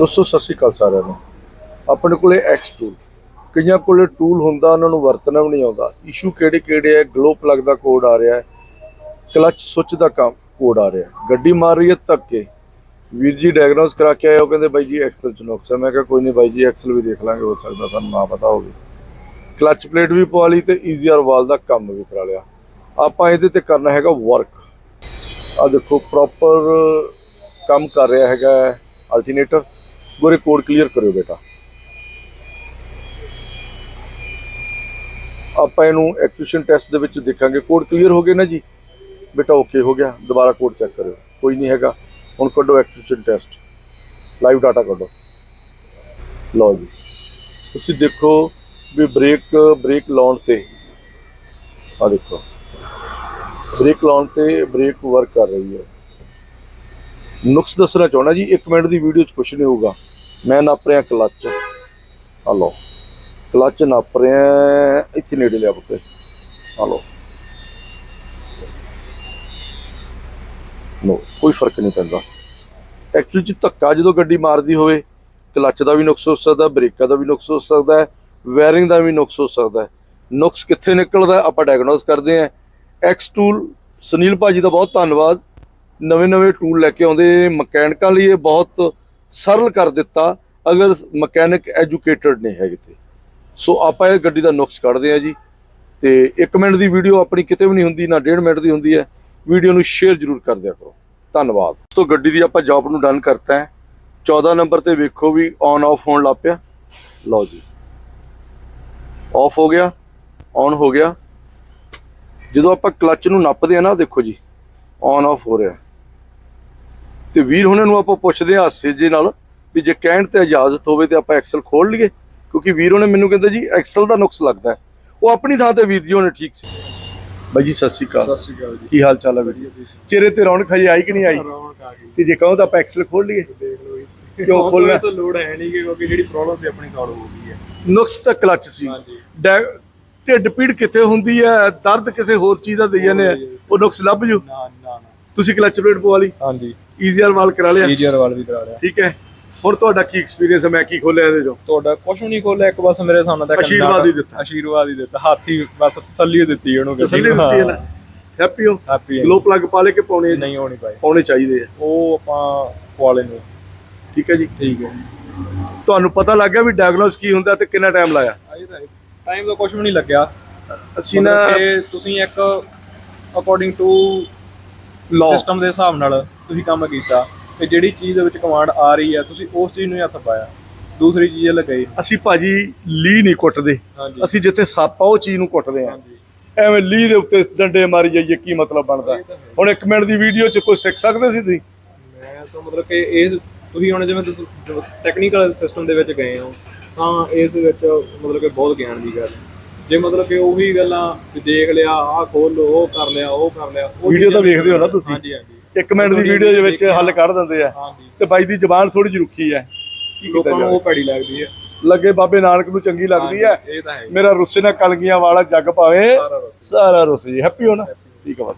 ਦੋਸਤੋ ਸਤਿ ਸ਼੍ਰੀ ਅਕਾਲ ਸਾਰਿਆਂ ਨੂੰ। ਆਪਣੇ ਕੋਲੇ ਐਕਸ ਟੂਲ ਕਈਆਂ ਕੋਲੇ ਟੂਲ ਹੁੰਦਾ, ਉਹਨਾਂ ਨੂੰ ਵਰਤਣਾ ਵੀ ਨਹੀਂ ਆਉਂਦਾ। ਇਸ਼ੂ ਕਿਹੜੇ ਕਿਹੜੇ ਹੈ ਗਲੋ ਪਲੱਗ ਦਾ ਕੋਡ ਆ ਰਿਹਾ ਹੈ। ਕਲਚ ਸੁੱਚ ਦਾ ਕੰਮ ਕੋਡ ਆ ਰਿਹਾ ਗੱਡੀ ਮਾਰ ਰਹੀ ਹੈ ਧੱਕੇ। ਵੀਰ ਜੀ ਡਾਇਗਨੋਸ ਕਰਾ ਕੇ ਆਏ ਉਹ ਕਹਿੰਦੇ ਬਾਈ ਜੀ ਐਕਸਲ ਚ ਨੁਕਸ ਹੈ। ਮੈਂ ਕਿਹਾ ਕੋਈ ਨਹੀਂ ਬਾਈ ਜੀ ਐਕਸਲ ਵੀ ਦੇਖ ਲਾਂਗੇ, ਹੋ ਸਕਦਾ ਤੁਹਾਨੂੰ ਨਾ ਪਤਾ ਹੋਵੇ। ਕਲਚ ਪਲੇਟ ਵੀ ਪਵਾ ਲਈ ਤੇ ਈਜ਼ੀਆਰ ਵਾਲ ਦਾ ਕੰਮ ਵੀ ਕਰਾ ਲਿਆ। ਆਪਾਂ ਇਹਦੇ ਤੇ ਕਰਨਾ ਹੈਗਾ ਵਰਕ ਆ ਦੇਖੋ ਪ੍ਰੋਪਰ ਕੰਮ ਕਰ ਰਿਹਾ ਹੈਗਾ ਅਲਟਰਨੇਟਰ ਗੋਰੇ ਕੋਡ ਕਲੀਅਰ ਕਰਿਓ ਬੇਟਾ। ਆਪਾਂ ਇਹਨੂੰ ਐਕਟੂਏਸ਼ਨ ਟੈਸਟ ਦੇ ਵਿੱਚ ਦੇਖਾਂਗੇ। ਕੋਡ ਕਲੀਅਰ ਹੋ ਗਏ ਨਾ ਜੀ? ਬੇਟਾ ਓਕੇ ਹੋ ਗਿਆ। ਦੁਬਾਰਾ ਕੋਡ ਚੈੱਕ ਕਰਿਓ। ਕੋਈ ਨਹੀਂ ਹੈਗਾ। ਹੁਣ ਕੱਢੋ ਐਕਟੂਏਸ਼ਨ ਟੈਸਟ। ਲਾਈਵ ਡਾਟਾ ਕੱਢੋ। ਲਓ ਜੀ। ਤੁਸੀਂ ਦੇਖੋ ਵੀ ਬ੍ਰੇਕ ਬ੍ਰੇਕ ਲਾਉਣ ਤੇ ਆ ਦੇਖੋ। ਬ੍ਰੇਕ ਲਾਉਣ ਤੇ ਬ੍ਰੇਕ ਵਰਕ ਕਰ ਰਹੀ ਹੈ। ਨੁਕਸ ਦੱਸਣਾ ਚਾਹਣਾ ਜੀ 1 ਮਿੰਟ ਦੀ ਵੀਡੀਓ 'ਚ ਕੁਝ ਨਹੀਂ ਹੋਊਗਾ। ਮੈਂ ਨਾਪ ਰਿਹਾ ਕਲੱਚ। ਆ ਲਓ। ਕਲੱਚ ਨਾਪ ਰਿਹਾ ਇੱਥੇ ਨੇੜੇ ਲਿਆ ਬੁੱਤੇ ਆ ਨੋ ਕੋਈ ਫ਼ਰਕ ਨਹੀਂ ਪੈਂਦਾ। ਐਕਚੁਅਲੀ ਚ ਧੱਕਾ ਜਦੋਂ ਗੱਡੀ ਮਾਰਦੀ ਹੋਵੇ, ਕਲੱਚ ਦਾ ਵੀ ਨੁਕਸ ਹੋ ਸਕਦਾ, ਬ੍ਰੇਕਾਂ ਦਾ ਵੀ ਨੁਕਸ ਹੋ ਸਕਦਾ, ਵਾਇਰਿੰਗ ਦਾ ਵੀ ਨੁਕਸ ਹੋ ਸਕਦਾ। ਨੁਕਸ ਕਿੱਥੇ ਨਿਕਲਦਾ, ਆਪਾਂ ਡਾਇਗਨੋਸ ਕਰਦੇ ਹਾਂ। ਐਕਸ ਟੂਲ ਸੁਨੀਲ ਭਾਜੀ ਦਾ ਬਹੁਤ ਧੰਨਵਾਦ। ਨਵੇਂ ਨਵੇਂ ਟੂਲ ਲੈ ਕੇ ਆਉਂਦੇ ਮਕੈਨਿਕਾਂ ਲਈ ਇਹ ਬਹੁਤ ਸਰਲ ਕਰ ਦਿੱਤਾ ਅਗਰ ਮਕੈਨਿਕ ਐਜੂਕੇਟਡ ਨਹੀਂ ਹੈਗੇ ਤੇ। ਸੋ ਆਪਾਂ ਇਹ ਗੱਡੀ ਦਾ ਨੁਕਸ ਕੱਢਦੇ ਹਾਂ ਜੀ ਤੇ 1 ਮਿੰਟ ਦੀ ਵੀਡੀਓ ਆਪਣੀ ਕਿਤੇ ਵੀ ਨਹੀਂ ਹੁੰਦੀ, ਨਾ 1.5 ਮਿੰਟ ਦੀ ਹੁੰਦੀ ਹੈ। ਵੀਡੀਓ ਨੂੰ ਸ਼ੇਅਰ ਜ਼ਰੂਰ ਕਰ ਦਿਆ ਕਰੋ। ਧੰਨਵਾਦ। ਤੋਂ ਗੱਡੀ ਦੀ ਆਪਾਂ ਜੌਬ ਨੂੰ ਡਨ ਕਰਤਾ ਹੈ। 14 ਨੰਬਰ ਤੇ ਵੇਖੋ ਵੀ ਔਨ ਆਫ ਹੋਣ ਲੱਗ ਪਿਆ। ਲਓ ਜੀ। ਆਫ ਹੋ ਗਿਆ ਔਨ ਹੋ ਗਿਆ। ਜਦੋਂ ਆਪਾਂ ਕਲੱਚ ਨੂੰ ਨੱਪਦੇ ਆ ਨਾ, ਦੇਖੋ ਜੀ ਔਨ ਆਫ ਹੋ ਰਿਹਾ। ਤੇ ਵੀਰ ਹੁਣਾਂ ਨੂੰ ਆਪਾਂ ਪੁੱਛਦੇ ਆ ਹਾਸੇ ਜੇ ਨਾਲ ਵੀ ਜੇ ਕਹਿਣ ਤੇ ਇਜਾਜ਼ਤ ਹੋਵੇ ਤੇ ਆਪਾਂ ਐਕਸਲ ਖੋਲ ਲਈਏ ਕਿਉਂਕਿ ਵੀਰ ਉਹਨੇ ਮੈਨੂੰ ਕਹਿੰਦੇ ਜੀ ਐਕਸਲ ਦਾ ਨੁਕਸ ਲੱਗਦਾ ਉਹ ਆਪਣੀ ਥਾਂ ਤੇ ਵੀਰ ਜੀ ਉਹਨੇ ਠੀਕ ਸੀ। ਬਾਈ ਜੀ ਸਤਿ ਸ਼੍ਰੀ ਅਕਾਲ। ਸਤਿ ਸ਼੍ਰੀ ਅਕਾਲ ਜੀ। ਕੀ ਹਾਲ ਚਾਲ ਹੈ ਵੀਰ ਚਿਹਰੇ ਤੇ ਰੌਣਕ ਹਜੇ ਆਈ ਕਿ ਨਹੀਂ ਆਈ? ਰੌਣਕ ਆ ਗਈ। ਤੇ ਜੇ ਕਹੋ ਤਾਂ ਆਪਾਂ ਐਕਸਲ ਖੋਲ ਲਈਏ। ਦੇਖ ਲਓ ਜੀ। ਕਿਉਂ ਖੋਲ੍ਹਣਾ? ਇਸ ਲੋਡ ਹੈ ਨਹੀਂ ਕਿਉਂਕਿ ਜਿਹੜੀ ਪ੍ਰੋਬਲਮ ਸੀ ਆਪਣੀ ਸੋਲਵ ਹੋ ਗਈ ਹੈ। ਨੁਕਸ ਤਾਂ ਕਲੱਚ ਸੀ। ਢਿੱਡ ਪੀੜ ਕਿੱਥੇ ਹੁੰਦੀ ਹੈ? ਦਰਦ ਕਿਸੇ ਹੋਰ ਚੀਜ਼ ਦਾ ਦੇਈ ਜਾਂਦੇ ਆ ਉਹ ਨੁਕਸ ਲੱਭ ਜੂ। ਨਾ ਨਾ ਤੁਸੀਂ ਕਲੱਚ ਪਲੇਟ ਪਵਾ ਲਈ। ਹਾਂਜੀ। ਈਜ਼ੀਆਰ ਵਾਲ ਕਰਾ ਲਿਆ। ਈਜੀਆਰ ਵਾਲ ਵੀ ਕਰਾ ਲਿਆ। ਠੀਕ ਹੈ। ਹੁਣ ਤੁਹਾਡਾ ਕੀ ਐਕਸਪੀਰੀਅੰਸ ਹੈ? ਮੈਂ ਕੀ ਖੋਲਿਆ ਇਹਦੇ ਚੋਂ? ਤੁਹਾਡਾ ਕੁਝ ਨਹੀਂ ਖੋਲਿਆ ਇੱਕ ਬਸ ਮੇਰੇ ਸਾਹਮਣੇ ਤਾਂ ਆਸ਼ੀਰਵਾਦ ਹੀ ਦਿੱਤਾ। ਆਸ਼ੀਰਵਾਦ ਹੀ ਦਿੱਤਾ। ਹਾਥੀ ਬਸ ਤਸੱਲੀ ਦਿੱਤੀ ਉਹਨੂੰ ਤਸੱਲੀ ਦਿੱਤੀ ਹੈ ਨਾ। ਹੈਪੀ ਹੋ? ਹੈਪੀ ਗਲੋ ਪਲੱਗ ਪਾ ਲੈ ਕੇ ਪਾਉਣੇ ਨਹੀਂ ਹੋਣੀ ਪਾਈ ਪਾਉਣੇ ਚਾਹੀਦੇ ਆ। ਉਹ ਆਪਾਂ ਪਵਾਲੇ ਨੂੰ ਠੀਕ ਹੈ ਜੀ। ਠੀਕ ਹੈ। ਤੁਹਾਨੂੰ ਪਤਾ ਲੱਗ ਗਿਆ ਵੀ ਡਾਇਗਨੋਸ ਕੀ ਹੁੰਦਾ ਤੇ ਕਿੰਨਾ ਟਾਈਮ ਲਾਇਆ? ਟਾਈਮ ਤਾਂ ਕੁਝ ਵੀ ਨਹੀਂ ਲੱਗਿਆ। ਅਸੀਂ ਨਾ ਤੁਸੀਂ ਇੱਕ ਅਕੋਰਡਿੰਗ ਟੂ ਸਿਸਟਮ ਦੇ ਹਿਸਾਬ ਨਾਲ ਤੁਸੀਂ ਕੰਮ ਕੀਤਾ ਤੇ ਜਿਹੜੀ ਚੀਜ਼ ਦੇ ਵਿੱਚ ਕਮਾਂਡ ਆ ਰਹੀ ਹੈ ਤੁਸੀਂ ਉਸ ਚੀਜ਼ ਨੂੰ ਹੀ ਹੱਥ ਪਾਇਆ। ਦੂਸਰੀ ਚੀਜ਼ ਲਗਾਈ। ਅਸੀਂ ਭਾਜੀ ਲੀ ਨਹੀਂ ਕੁੱਟਦੇ। ਹਾਂਜੀ। ਅਸੀਂ ਜਿੱਥੇ ਸੱਪ ਆ ਉਹ ਚੀਜ਼ ਨੂੰ ਕੁੱਟਦੇ ਆ। ਹਾਂਜੀ। ਐਵੇਂ ਲੀ ਦੇ ਉੱਤੇ ਡੰਡੇ ਮਾਰੀ ਜਾਈਏ ਕੀ ਮਤਲਬ ਬਣਦਾ? ਇਹ ਤਾਂ ਹੈ। ਹੁਣ 1 ਮਿੰਟ ਦੀ ਵੀਡੀਓ ਚ ਕੁਝ ਸਿੱਖ ਸਕਦੇ ਸੀ ਤੁਸੀਂ? ਮੈਂ ਤਾਂ ਮਤਲਬ ਕਿ ਇਹ ਤੁਸੀਂ ਹੁਣ ਜਿਵੇਂ ਤੁਸੀਂ ਟੈਕਨੀਕਲ ਸਿਸਟਮ ਦੇ ਵਿੱਚ ਗਏ ਹੋ ਤਾਂ ਇਸ ਵਿੱਚ ਮਤਲਬ ਕਿ ਬਹੁਤ ਗਿਆਨ ਦੀ ਗੱਲ ਹੈ। ਜੇ ਮਤਲਬ ਕਿ ਉਹੀ ਗੱਲਾਂ ਵੀ ਦੇਖ ਲਿਆ ਆਹ ਖੋਲ ਲਓ ਉਹ ਕਰ ਲਿਆ ਉਹ ਕਰ ਲਿਆ ਉਹ Video ਤਾਂ ਚੀਜ਼ਾਂ ਵੇਖਦੇ ਹੋ ਨਾ ਤੁਸੀਂ? ਹਾਂਜੀ ਹਾਂਜੀ। 1 ਮਿੰਟ ਦੀ ਵੀਡੀਓ ਦੇ ਵਿੱਚ ਹੱਲ ਕੱਢ ਦਿੰਦੇ ਆ। ਤੇ ਬਾਈ ਦੀ ਜ਼ਬਾਨ ਥੋੜੀ ਜਿਹੀ ਰੁੱਖੀ ਹੈ ਲੋਕਾਂ ਨੂੰ ਉਹ ਪੈੜੀ ਲੱਗਦੀ ਹੈ ਲੱਗੇ ਬਾਬੇ ਨਾਨਕ ਨੂੰ ਚੰਗੀ ਲੱਗਦੀ ਹੈ ਮੇਰਾ ਰੁੱਸੇ ਨਾਲ ਕਲਗੀਆਂ ਵਾਲਾ ਜੱਗ ਪਾਵੇ ਸਾਰਾ ਰਸ। ਹੈਪੀ ਹੋ ਨਾ ਠੀਕ ਹੈ ਬਾਈ।